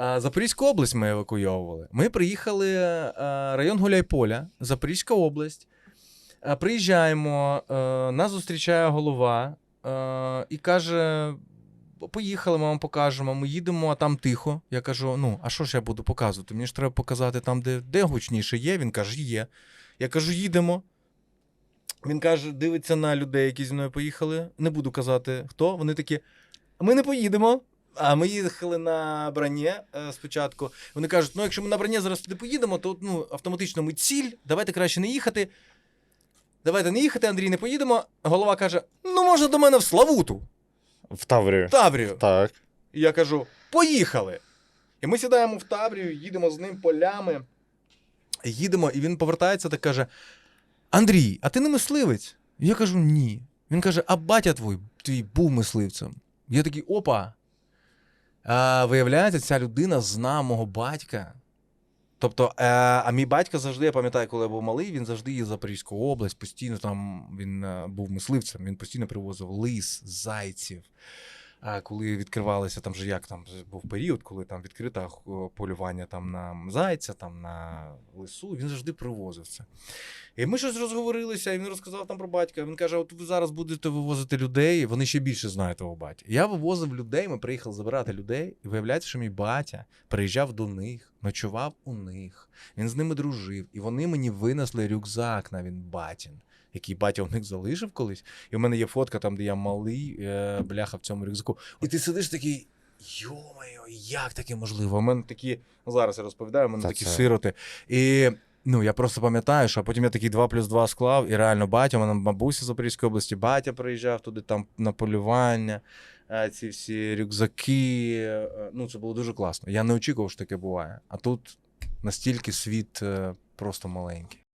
Запорізьку область ми евакуйовували. Ми приїхали е, район Гуляйполя, Запорізька область. Е, Приїжджаємо, е, нас зустрічає голова і каже: поїхали, ми вам покажемо. Ми їдемо, а там тихо. Я кажу: ну, а що ж я буду показувати? Мені ж треба показати там, де, де гучніше є. Він каже, є. Я кажу, їдемо. Він каже, дивиться на людей, які зі мною поїхали. Не буду казати хто. Вони такі: ми не поїдемо. А ми їхали на броні е, спочатку. Вони кажуть: ну, якщо ми на броні зараз туди поїдемо, то ну, автоматично ми ціль, давайте краще не їхати. Давайте не їхати, Андрій, не поїдемо. Голова каже: ну, може, до мене в Славуту, В Таврію. в Таврію. Так. І я кажу: поїхали. І ми сідаємо в Таврію, їдемо з ним полями. Їдемо, і він повертається та каже: Андрій, а ти не мисливець? Я кажу, ні. Він каже: а батя твій, твій був мисливцем. Я такий, опа. А, виявляється, ця людина зна мого батька. Тобто, е, а мій батько завжди, я пам'ятаю, коли я був малий, він завжди їздив Запорізьку область, постійно там він е, був мисливцем, він постійно привозив лис, зайців. А коли відкривалися там же як там був період, коли там відкрите полювання там на зайця, там на лису, він завжди привозив це. І ми щось розговорилися, і він розказав там про батька. Він каже: от ви зараз будете вивозити людей, вони ще більше знають того батька. Я вивозив людей, ми приїхали забирати людей, і виявляється, що мій батя приїжджав до них, ночував у них, він з ними дружив, і вони мені винесли рюкзак на він батін. Який батя у них залишив колись, і в мене є фотка там, де я малий, е, бляха в цьому рюкзаку. І ти сидиш такий. Йо-моє, як таке можливо? У мене такі, зараз я розповідаю, у мене Та такі це- сироти. І ну я просто пам'ятаю, що потім я такий 2 плюс 2 склав, і реально батя, у мене бабуся з Запорізької області, батя приїжджав туди там на полювання, е, ці всі рюкзаки. е, Ну, це було дуже класно. Я не очікував, що таке буває. А тут настільки світ е, просто маленький.